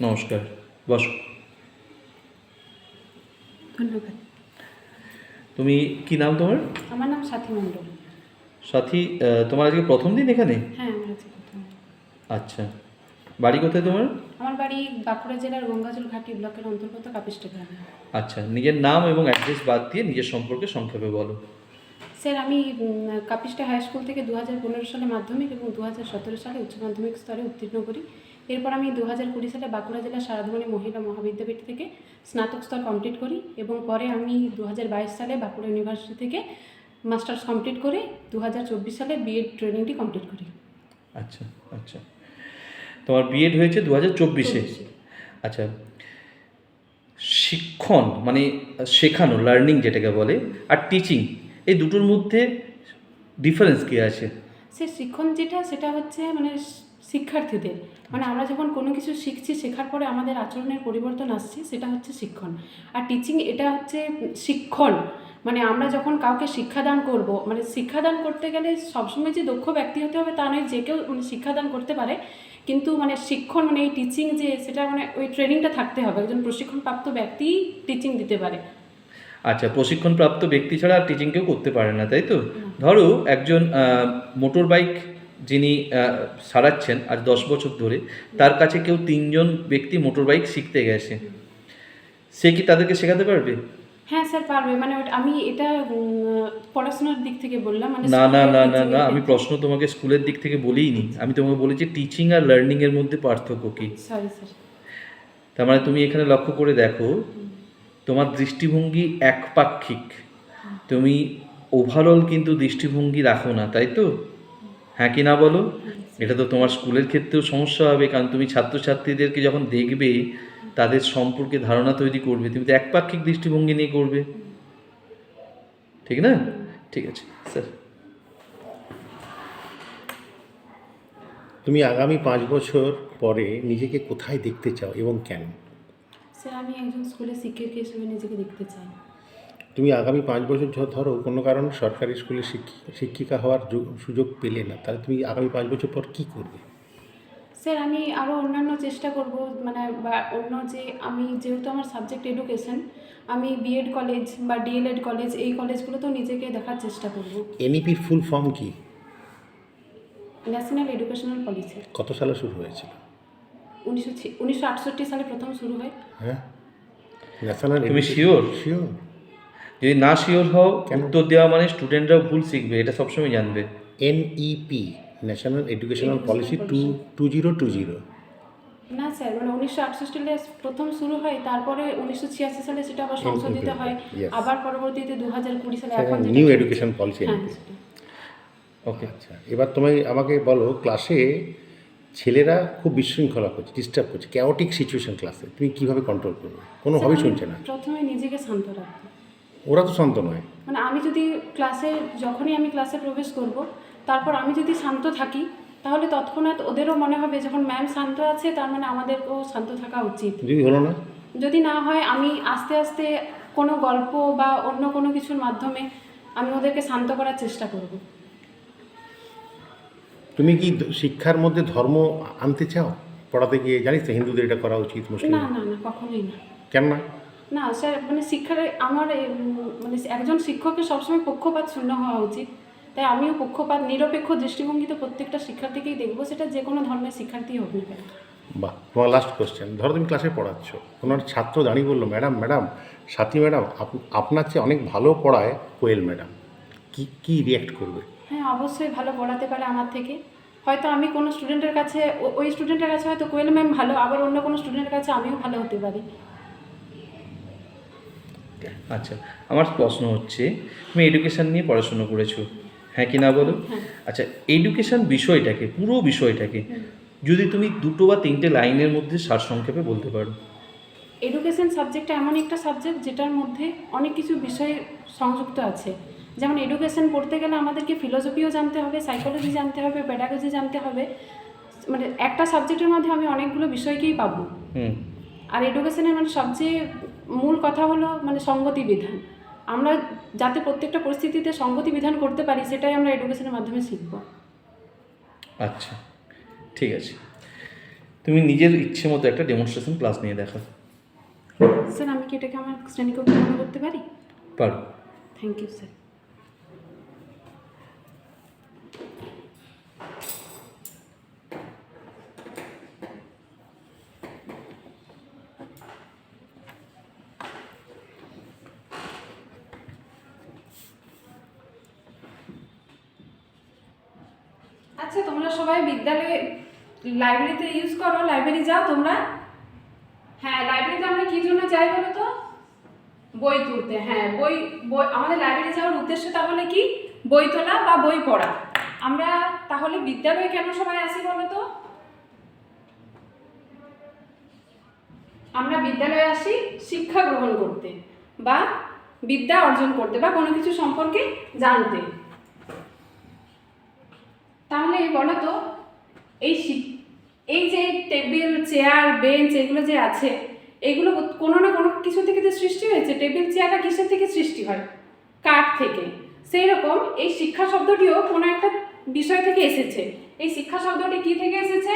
নমস্কার বসো। ধন্যবাদ। তুমি কি নাম তোমার? আমার নাম সাথী মণ্ডল। সাথী তোমার আজকে প্রথম দিন এখানে? হ্যাঁ আমার আছে প্রথম আচ্ছা। বাড়ি কোথায় তোমার? আমার বাড়ি বাঁকুড়া জেলার গঙ্গাজল ঘাটি ব্লকের অন্তর্গত কাপিষ্টা গ্রামে। আচ্ছা নিজের নাম এবং অ্যাড্রেস বাদ দিয়ে নিজের সম্পর্কে সংক্ষেপে বলো। স্যার আমি উম, কাপিষ্টা হাই স্কুল থেকে দু হাজার পনেরো সালে মাধ্যমিক এবং দু হাজার সতেরো সালে উচ্চ মাধ্যমিক স্তরে উত্তীর্ণ করি। এরপর আমি দু হাজার কুড়ি সালে বাঁকুড়া জেলার সারাধমণি মহিলা মহাবিদ্যাপীঠ থেকে স্নাতক স্তর কমপ্লিট করি এবং পরে আমি দু হাজার বাইশ সালে বাঁকুড়া ইউনিভার্সিটি থেকে মাস্টার্স কমপ্লিট করে দু হাজার চব্বিশ সালে বিএড ট্রেনিংটি কমপ্লিট করি। আচ্ছা আচ্ছা। তোমার বিএড হয়েছে দু হাজার চব্বিশে আচ্ছা। শিক্ষণ মানে শেখানো লার্নিং যেটাকে বলে আর টিচিং এই দুটোর মধ্যে ডিফারেন্স কী আছে? সে শিক্ষণ যেটা সেটা হচ্ছে মানে শিক্ষার্থীদের। মানে আমরা যখন কোনো কিছু শিখছি শেখার পরে আমাদের আচরণের পরিবর্তন আসছে সেটা হচ্ছে শিক্ষণ। আর টিচিং এটা হচ্ছে শিক্ষণ। মানে আমরা যখন কাউকে শিক্ষাদান করব মানে শিক্ষাদান করতে গেলে সবসময় যে দক্ষ ব্যক্তি হতে হবে তা নয় যে কেউ মানে শিক্ষাদান করতে পারে। কিন্তু মানে শিক্ষণ মানে এই টিচিং যে সেটা মানে ওই ট্রেনিংটা থাকতে হবে। একজন প্রশিক্ষণপ্রাপ্ত ব্যক্তি টিচিং দিতে পারে। আচ্ছা প্রশিক্ষণপ্রাপ্ত ব্যক্তি ছাড়া আর টিচিং কেউ করতে পারে না তাই তো? ধরো একজন মোটর বাইক যিনি সারাচ্ছেন আজ দশ বছর ধরে তার কাছে কেউ তিনজন ব্যক্তি মোটর বাইক শিখতে গেছে। সে কি তাদেরকে শেখাতে পারবে? হ্যাঁ স্যার পারবে। মানে আমি এটা পড়াশোনার দিক থেকে বললাম মানে না না না না না আমি প্রশ্ন তোমাকে স্কুলের দিক থেকে বলিনি। আমি তোমাকে বলেছি টিচিং আর লার্নিং এর মধ্যে পার্থক্য কি? Sorry sir. তার মানে তুমি এখানে লক্ষ্য করে দেখো তোমার দৃষ্টিভঙ্গি একপাক্ষিক। তুমি ওভারঅল কিন্তু দৃষ্টিভঙ্গি রাখো না তাই তো? হ্যাঁ কি না বলো? এটা তো তোমার স্কুলের ক্ষেত্রেও সমস্যা হবে কারণ তুমি ছাত্রছাত্রীদেরকে যখন দেখবে তাদের সম্পর্কে ধারণা তৈরি করবে তুমি তো একপাক্ষিক দৃষ্টিভঙ্গি নিয়ে করবে। ঠিক না? ঠিক আছে স্যার। তুমি আগামী পাঁচ বছর পরে নিজেকে কোথায় দেখতে চাও এবং কেন? স্যার আমি একজন স্কুলের শিক্ষক হিসেবে নিজেকে দেখতে চাই। তুমি আগামী পাঁচ বছর ধরো কোনো কারণে সরকারি স্কুলে শিক্ষি- শিক্ষিকা হওয়ার সুযোগ পেলে না তাহলে তুমি আগামী পাঁচ বছর পর কী করবে? স্যার আমি আরও অন্যান্য চেষ্টা করব মানে বা অন্য যে আমি যেহেতু আমার সাবজেক্ট এডুকেশন আমি বিএড কলেজ বা ডিএলএড কলেজ এই কলেজগুলোতেও নিজেকে দেখার চেষ্টা করব। এনইপির ফুল ফর্ম কি? ন্যাশনাল এডুকেশনাল পলিসি কত সালে শুরু হয়েছিল? উনিশশো উনিশশো আটষট্টি সালে প্রথম শুরু হয়। হ্যাঁ। ন্যাশনাল তুমি sure? শিওর যদি না শিওর হও কেন? উত্তর দেওয়া মানে স্টুডেন্টরাও ভুল শিখবে এটা সবসময় জানবে। NEP national educational policy two two zero two zero না স্যার মানে উনিশশো আটষট্টি সালে প্রথম শুরু হয় তারপরে উনিশশো ছিয়াশি সালে সেটা আবার সংশোধিত হয় আবার পরবর্তীতে দু হাজার কুড়ি সালে এখন নিউ এডুকেশন পলিসি হ্যাঁ ওকে আচ্ছা এবার তুমি আমাকে বলো ক্লাসে ছেলেরা খুব বিশৃঙ্খলা করছে ডিস্টার্ব করছে ক্যাওটিক সিচুয়েশন ক্লাসে তুমি কীভাবে কন্ট্রোল করবে? কোনো হবই শুনছে না? প্রথমে নিজেকে শান্ত রাখব। ওরা তো শান্ত নয়। মানে আমি যদি ক্লাসে যখনই আমি ক্লাসে প্রবেশ করব তারপর আমি যদি শান্ত থাকি তাহলে তৎক্ষণাৎ ওদেরও মনে হবে যখন ম্যাম শান্ত আছে তার মানে আমাদেরকেও শান্ত থাকা উচিত। যদি হলো না? যদি না হয় আমি আস্তে আস্তে কোনো গল্প বা অন্য কোনো কিছুর মাধ্যমে আমি ওদেরকে শান্ত করার চেষ্টা করব। তুমি কি শিক্ষার মধ্যে ধর্ম আনতে চাও? পড়াতে গিয়ে জানিস তো হিন্দুদের এটা করা উচিত মুসলিম। না না না কখনোই না। কেন না না স্যার মানে শিক্ষার আমার মানে একজন শিক্ষকের সবসময় পক্ষপাত শূন্য হওয়া উচিত। তাই আমিও পক্ষপাত নিরপেক্ষ দৃষ্টিভঙ্গিতে প্রত্যেকটা শিক্ষার্থীকেই দেখব সেটা যে কোনো ধর্মের শিক্ষার্থী হোক না বাহ তোমার লাস্ট কোয়েশ্চেন ধরো তুমি ক্লাসে পড়াচ্ছ কোনো একটা ছাত্র দাঁড়িয়ে বলল ম্যাডাম ম্যাডাম সাথী ম্যাডাম আপ- আপনার চেয়ে অনেক ভালো পড়ায় কোয়েল ম্যাডাম কি কি রিয়াক্ট করবে? হ্যাঁ অবশ্যই ভালো পড়াতে পারে আমার থেকে। হয়তো আমি কোনো স্টুডেন্টের কাছে ওই স্টুডেন্টের কাছে হয়তো কোয়েল ম্যাম ভালো আবার অন্য কোনো স্টুডেন্টের কাছে আমিও ভালো হতে পারি। আচ্ছা আমার প্রশ্ন হচ্ছে তুমি এডুকেশন নিয়ে পড়াশোনা করেছ। হ্যাঁ কি না বলো? হ্যাঁ। আচ্ছা এডুকেশন বিষয়টাকে পুরো বিষয়টাকে যদি তুমি দুটো বা তিনটে লাইনের মধ্যে সারসংক্ষেপে বলতে পারো। এডুকেশন সাবজেক্টটা এমন একটা সাবজেক্ট যেটার মধ্যে অনেক কিছু বিষয় সংযুক্ত আছে। যেমন এডুকেশন পড়তে গেলে আমাদেরকে ফিলোসফিও জানতে হবে সাইকোলজি জানতে হবে প্যাডাগজি জানতে হবে। মানে একটা সাবজেক্টের মধ্যে আমি অনেকগুলো বিষয়কেই পাবো। আর এডুকেশনের মানে সবচেয়ে মূল কথা হলো মানে সঙ্গতি বিধান আমরা যাতে প্রত্যেকটা পরিস্থিতিতে সঙ্গতি বিধান করতে পারি সেটাই আমরা এডুকেশনের মাধ্যমে শিখব। আচ্ছা ঠিক আছে। তুমি নিজের ইচ্ছে মতো একটা ডেমনস্ট্রেশন ক্লাস নিয়ে দেখা স্যার আমি কি এটাকে আমার শ্রেণীকক্ষে করতে পারি? পারো। থ্যাংক ইউ স্যার আচ্ছা তোমরা সবাই বিদ্যালয়ে লাইব্রেরিতে ইউজ করো লাইব্রেরি যাও তোমরা। হ্যাঁ লাইব্রেরিতে আমরা কি জন্য যাই বলো তো? বই তুলতে হ্যাঁ বই বই, আমাদের লাইব্রেরি যাওয়ার উদ্দেশ্য তাহলে কি? বই তোলা বা বই পড়া। আমরা তাহলে বিদ্যালয়ে কেন সবাই আসি বলো তো? আমরা বিদ্যালয়ে আসি শিক্ষা গ্রহণ করতে বা বিদ্যা অর্জন করতে বা কোনো কিছু সম্পর্কে জানতে তাহলে বলো তো এই শিক- এই যে টেবিল, চেয়ার, বেঞ্চ এগুলো যে আছে, এগুলো কোনো না কোনো কিছু থেকে যে সৃষ্টি হয়েছে, টেবিল, চেয়ারটা কিসের থেকে সৃষ্টি হয়? কাঠ থেকে। সেই রকম এই শিক্ষা শব্দটিও কোনো একটা বিষয় থেকে এসেছে। এই শিক্ষা শব্দটি কি থেকে এসেছে?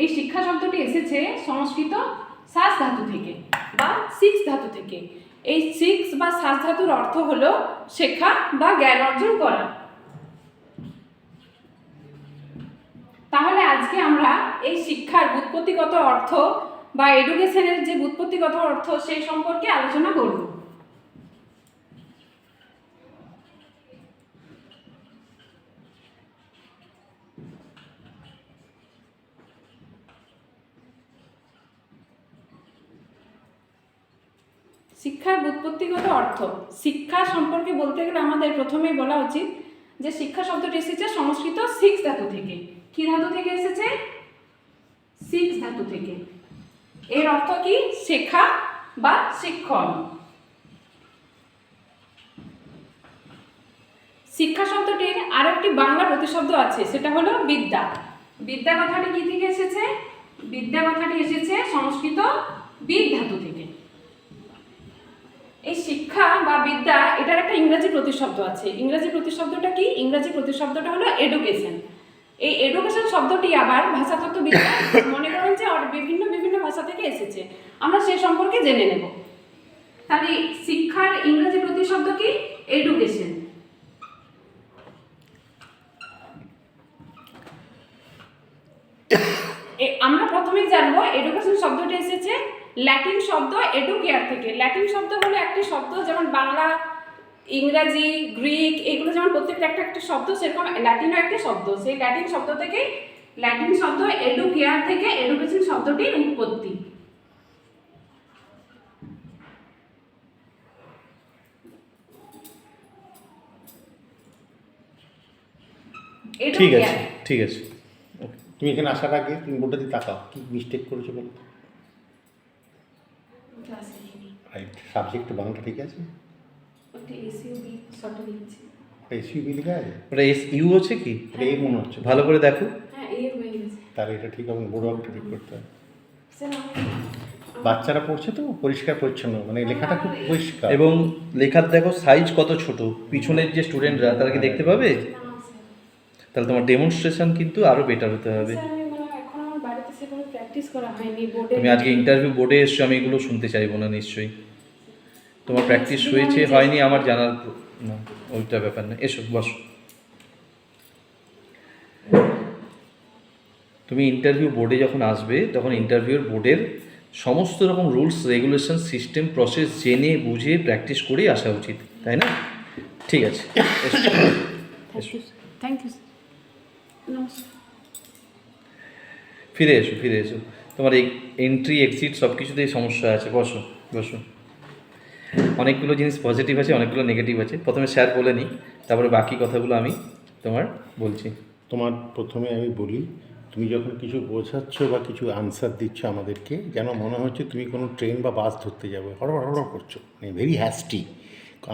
এই শিক্ষা শব্দটি এসেছে সংস্কৃত শ্বাস ধাতু থেকে বা সিক্স ধাতু থেকে। এই সিক্স বা শ্বাস ধাতুর অর্থ হলো শেখা বা জ্ঞান অর্জন করা। তাহলে আজকে আমরা এই শিক্ষার বুৎপত্তিগত অর্থ বা এডুকেশনের যে বুৎপত্তিগত অর্থ সেই সম্পর্কে আলোচনা করব। শিক্ষার বুৎপত্তিগত অর্থ। শিক্ষা সম্পর্কে বলতে গেলে আমাদের প্রথমেই বলা উচিত যে শিক্ষা শব্দটি এসেছে সংস্কৃত সিক্স থেকে। কি ধাতু থেকে এসেছে? সিক্স ধাতু থেকে। এর অর্থ কি? শেখা বা শিক্ষণ। শিক্ষা শব্দটির আরও একটি বাংলা প্রতিশব্দ আছে, সেটা হলো বিদ্যা। বিদ্যা কথাটি কি থেকে এসেছে? বিদ্যা কথাটি এসেছে সংস্কৃত বিদ ধাতু থেকে। এই শিক্ষা বা বিদ্যা, এটার একটা ইংরাজি প্রতিশব্দ আছে। ইংরাজি প্রতিশব্দটা কি? ইংরাজি প্রতিশব্দটা হলো এডুকেশন এই এডুকেশন শব্দটি আবার ভাষাতত্ত্ব বিদ্যা মনে করেন যে বিভিন্ন বিভিন্ন ভাষা থেকে এসেছে। আমরা সে সম্পর্কে জেনে নেব। তাহলে শিক্ষার ইংরাজি প্রতিশব্দ কি? এডুকেশন আমরা প্রথমেই জানব এডুকেশন শব্দটি এসেছে ল্যাটিন শব্দ এডুকেয়ার থেকে। ল্যাটিন শব্দ হলো একটি শব্দ যেমন বাংলা ইংরাজি গ্রিক এগুলো যেমন প্রত্যেকটা একটা একটা শব্দ সেরকম ল্যাটিনও একটা শব্দ। সেই ল্যাটিন শব্দ থেকে ল্যাটিন শব্দ এডুকেয়ার থেকে এডুকেশন শব্দটির উৎপত্তি। ঠিক আছে ঠিক আছে। তুমি এখানে আসার আগে তুমি বোর্ডটা দিয়ে তাকাও কি মিস্টেক করেছ বলো। রাইট সাবজেক্ট বাংলাটা ঠিক আছে? এসইউবি শর্টে লিখছি লেখা আছে? ওটা এস ইউ আছে কি? এটা মনে হচ্ছে। ভালো করে দেখো। হ্যাঁ হয়ে তাহলে এটা ঠিক হবে বোর্ডটা ঠিক করতে হবে। বাচ্চারা পড়ছে তো? পরিষ্কার পরিচ্ছন্ন। মানে লেখাটা খুব পরিষ্কার। এবং লেখার দেখো সাইজ কত ছোট। পিছনের যে স্টুডেন্টরা তারা কি দেখতে পাবে? তাহলে তোমার ডেমনস্ট্রেশন কিন্তু আরও বেটার হতে হবে। আমি মানে এখন আমার বাড়িতে সেভাবে প্র্যাকটিস করা তুমি আজকে ইন্টারভিউ বোর্ডে এসছো আমি এগুলো শুনতে চাইব না নিশ্চয়ই। তোমার প্র্যাকটিস হয়েছে? হয়নি আমার জানার না ওইটা ব্যাপার না। এসো বসো। তুমি ইন্টারভিউ বোর্ডে যখন আসবে তখন ইন্টারভিউর বোর্ডের সমস্ত রকম রুলস রেগুলেশন সিস্টেম প্রসেস জেনে বুঝে প্র্যাকটিস করেই আসা উচিত তাই না? ঠিক আছে এসো। থ্যাংক ইউ থ্যাংক ইউ ফিরে এসো ফিরে এসো। তোমার এন্ট্রি এক্সিট সব কিছুতেই সমস্যা আছে বসো বসো। অনেকগুলো জিনিস পজিটিভ আছে অনেকগুলো নেগেটিভ আছে। প্রথমে স্যার বলে নিই তারপরে বাকি কথাগুলো আমি তোমার বলছি। তোমার প্রথমে আমি বলি তুমি যখন কিছু বোঝাচ্ছ বা কিছু আনসার দিচ্ছ আমাদেরকে যেন মনে হচ্ছে তুমি কোনো ট্রেন বা বাস ধরতে যাবে হড়বড় হড়বড় করছ মানে ভেরি হ্যাস্টি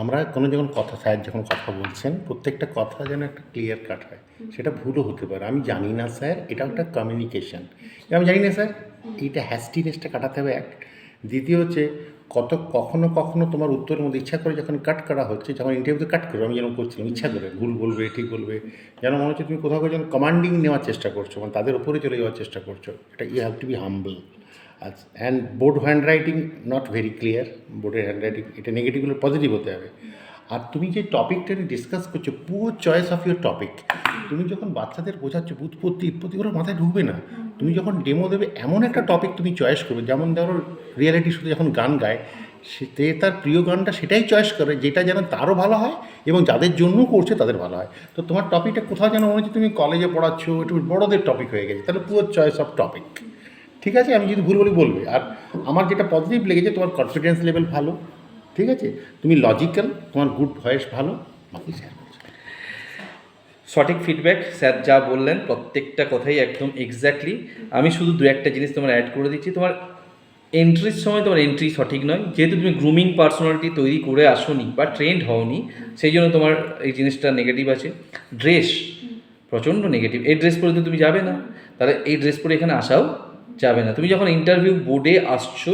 আমরা কোনো যখন কথা স্যার যখন কথা বলছেন প্রত্যেকটা কথা যেন একটা ক্লিয়ার কাট হয়। সেটা ভুলও হতে পারে। আমি জানি না স্যার এটা একটা কমিউনিকেশন আমি জানি না স্যার এইটা হ্যাস্টিনেসটা কাটাতে হবে এক। দ্বিতীয় হচ্ছে কত কখনো কখনো তোমার উত্তরের মধ্যে ইচ্ছা করে যখন কাট করা হচ্ছে, যখন ইন্টারভিউতে কাট করো আমি যেরকম করছিলাম, ইচ্ছা করে, ভুল বলবে, ঠিক বলবে, যেন মনে হচ্ছে তুমি কোথাও যেন কমান্ডিং নেওয়ার চেষ্টা করছ মানে তাদের উপরে চলে যাওয়ার চেষ্টা করছ, এটা you have to be humble আচ্ছা and board handwriting not very clear বোর্ডের হ্যান্ড রাইটিং এটা নেগেটিভগুলো পজিটিভ হতে হবে। আর তুমি যে টপিকটা নিয়ে ডিসকাস করছ পুরো চয়েস অফ ইউর টপিক তুমি যখন বাচ্চাদের বোঝাচ্ছ বুৎপত্তি উৎপত্তি ওরা মাথায় ঢুকবে না। তুমি যখন ডেমো দেবে, এমন একটা টপিক তুমি চয়েস করবে, যেমন ধরো রিয়েলিটি শুধু যখন গান গায়, সে তার প্রিয় গানটা সেটাই চয়েস করে, যেটা যেন তারও ভালো হয় এবং যাদের জন্য করছে তাদের ভালো হয়। তো তোমার টপিকটা কোথাও যেন মনে হচ্ছে তুমি কলেজে পড়াচ্ছ, একটু বড়োদের টপিক হয়ে গেছে, তাহলে পুরো চয়েস অফ টপিক ঠিক আছে? আমি যদি ভুল বলি, বলবে। আর আমার যেটা পজিটিভ লেগেছে, তোমার কনফিডেন্স লেভেল ভালো। ঠিক আছে? তুমি লজিক্যাল তোমার গুড ভয়েস ভালো, বাকি স্যার সঠিক ফিডব্যাক স্যার যা বললেন প্রত্যেকটা কথাই একদম এক্স্যাক্টলি আমি শুধু দু একটা জিনিস তোমার অ্যাড করে দিচ্ছি, তোমার এন্ট্রির সময় তোমার এন্ট্রি সঠিক নয়। যেহেতু তুমি গ্রুমিং পার্সোনালিটি তৈরি করে আসোনি বা ট্রেন্ড হওনি, সেই জন্য তোমার এই জিনিসটা নেগেটিভ আছে। ড্রেস প্রচণ্ড নেগেটিভ এই ড্রেস পরে তো তুমি যাবে না। তাহলে এই ড্রেস পরে এখানে আসাও যাবে না। তুমি যখন ইন্টারভিউ বোর্ডে আসছো,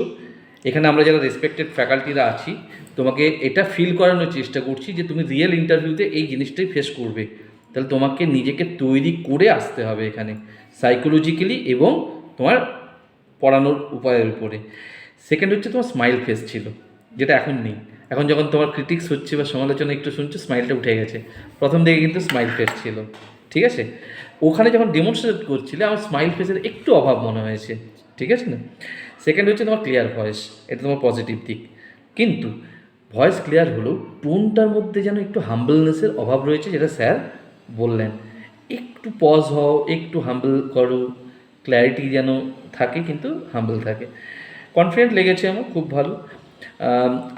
এখানে আমরা যারা রেসপেক্টেড ফ্যাকাল্টিরা আছি, তোমাকে এটা ফিল করানোর চেষ্টা করছি যে তুমি রিয়েল ইন্টারভিউতে এই জিনিসটাই ফেস করবে। তাহলে তোমাকে নিজেকে তৈরি করে আসতে হবে এখানে সাইকোলজিক্যালি এবং তোমার পড়ানোর উপায়ের উপরে। সেকেন্ড হচ্ছে তোমার স্মাইল ফেস ছিল, যেটা এখন নেই। এখন যখন তোমার ক্রিটিক্স হচ্ছে বা সমালোচনা একটু শুনছো স্মাইলটা উঠে গেছে। প্রথম দিকে কিন্তু স্মাইল ফেস ছিল, ঠিক আছে? ওখানে যখন ডেমনস্ট্রেট করছিলে, আমার স্মাইল ফেসের একটু অভাব মনে হয়েছে, ঠিক আছে না? সেকেন্ড হচ্ছে তোমার ক্লিয়ার ভয়েস এটা তোমার পজিটিভ দিক। কিন্তু ভয়েস ক্লিয়ার হলেও টোনটার মধ্যে যেন একটু হাম্বলনেসের অভাব রয়েছে, যেটা স্যার বললেন, একটু পজ হও, একটু হাম্বল করো ক্ল্যারিটি যেন থাকে কিন্তু হাম্বল থাকে। কনফিডেন্ট লেগেছে আমার, খুব ভালো।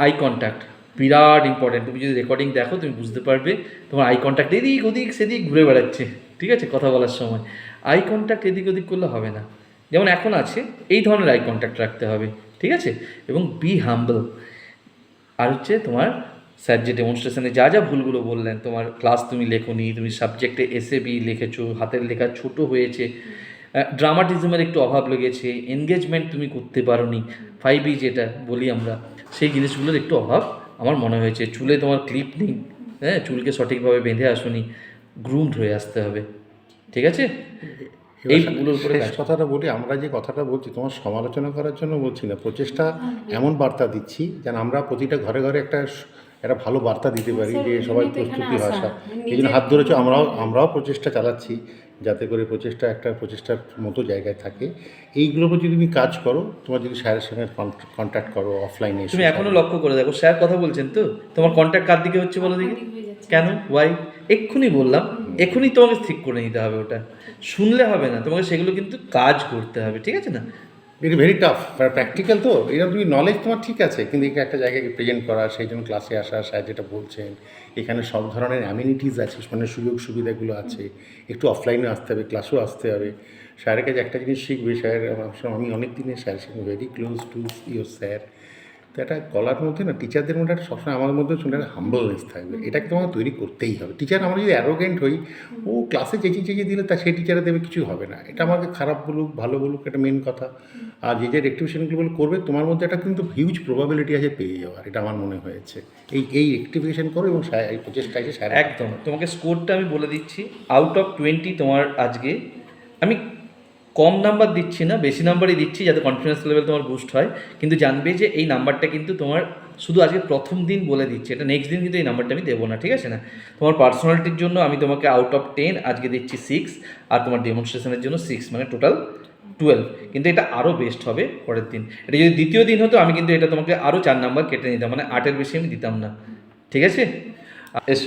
আই কন্ট্যাক্ট বিরাট ইম্পর্টেন্ট তুমি যদি রেকর্ডিং দেখো, তুমি বুঝতে পারবে তোমার আই কন্ট্যাক্ট এদিক ওদিক সেদিক ঘুরে বেড়াচ্ছে, ঠিক আছে, কথা বলার সময়। আই কন্ট্যাক্ট এদিক ওদিক করলে হবে না। যেমন এখন আছে, এই ধরনের আই কন্ট্যাক্ট রাখতে হবে, ঠিক আছে? এবং বি হাম্বল আর হচ্ছে তোমার স্যার যে ডেমনস্ট্রেশনে যা যা ভুলগুলো বললেন তোমার ক্লাস তুমি লেখোনি তুমি সাবজেক্টে এসে বি লিখেছো হাতের লেখা ছোট হয়েছে ড্রামাটিজমের একটু অভাব লেগেছে এনগেজমেন্ট তুমি করতে পারোনি ফাইভ ই যেটা বলি আমরা সেই জিনিসগুলোর একটু অভাব আমার মনে হয়েছে। চুলে তোমার ক্লিপ নেই হ্যাঁ চুলকে সঠিকভাবে বেঁধে আসোনি গ্রুমড হয়ে আসতে হবে ঠিক আছে? এইগুলোর উপরে কথাটা বলি আমরা যে কথাটা বলছি তোমার সমালোচনা করার জন্য বলছি না প্রচেষ্টা এমন বার্তা দিচ্ছি যেন আমরা প্রতিটা ঘরে ঘরে একটা একটা ভালো বার্তা দিতে পারি যে সবাই প্রস্তুতি মানে এই জন্য হাত ধরেছো আমরাও আমরাও প্রচেষ্টা চালাচ্ছি যাতে করে প্রচেষ্টা একটা প্রচেষ্টার মতো জায়গায় থাকে। এইগুলোর উপর যদি তুমি কাজ করো তোমার যদি স্যারের সঙ্গে কন্ট্যাক্ট করো অফলাইনে তুমি এখনও লক্ষ্য করে দেখো স্যার কথা বলছেন তো? তোমার কন্ট্যাক্ট কার দিকে হচ্ছে বলো দেখি। কেন? ওয়াই এক্ষুনি বললাম এক্ষুনি তোমাকে ঠিক করে নিতে হবে ওটা। শুনলে হবে না তোমাকে সেগুলো কিন্তু কাজ করতে হবে ঠিক আছে না? ইট ভেরি টাফ প্র্যাকটিক্যাল তো এটা তুমি নলেজ তোমার ঠিক আছে, কিন্তু একে একটা জায়গায় প্রেজেন্ট করা, সেই জন্য ক্লাসে আসা স্যার যেটা বলছেন, এখানে সব ধরনের অ্যামিনিটিস আছে মানে সুযোগ সুবিধাগুলো আছে। একটু অফলাইনে আসতে হবে ক্লাসেও আসতে হবে। স্যারের কাছে একটা জিনিস শিখবে স্যার আমি অনেক দিনের sir very close to your sir তো একটা গলার মধ্যে না টিচারদের মধ্যে একটা সবসময় আমার মধ্যে শুনে একটা হাম্বলনেস থাকবে। এটাকে তোমাকে তৈরি করতেই হবে। টিচার আমরা যদি অ্যারোগেন্ট হই ও ক্লাসে চেঁচিয়ে চেঁচিয়ে দিলে তা সেই টিচারে দেবে কিছু হবে না। এটা আমাকে খারাপ বলুক ভালো বলুক এটা মেন কথা। আর যে যে রেক্টিফিকেশনগুলো করবে তোমার মধ্যে একটা কিন্তু হিউজ প্রবাবিলিটি আছে পেয়ে যাওয়ার এটা আমার মনে হয়েছে। এই এই রেক্টিফিকেশন করো এবং স্যার- এই প্রচেষ্টা আছে স্যার একদম। তোমাকে স্কোরটা আমি বলে দিচ্ছি। আউট অফ টোয়েন্টি তোমার আজকে আমি কম নাম্বার দিচ্ছি না, বেশি নাম্বারই দিচ্ছি যাতে কনফিডেন্স লেভেল তোমার বুস্ট হয়। কিন্তু জানবে যে এই নাম্বারটা কিন্তু তোমার শুধু আজকে প্রথম দিন বলে দিচ্ছি, এটা নেক্সট দিন কিন্তু এই নাম্বারটা আমি দেবো না, ঠিক আছে না? তোমার পার্সোনালিটির জন্য আমি তোমাকে আউট অফ টেন আজকে দিচ্ছি সিক্স আর তোমার ডেমনস্ট্রেশনের জন্য সিক্স মানে টোটাল টুয়েলভ কিন্তু এটা আরও বেস্ট হবে পরের দিন। এটা যদি দ্বিতীয় দিন হতো, আমি কিন্তু এটা তোমাকে আরও চার নাম্বার কেটে নিতাম মানে আটের বেশি আমি দিতাম না। ঠিক আছে? এস।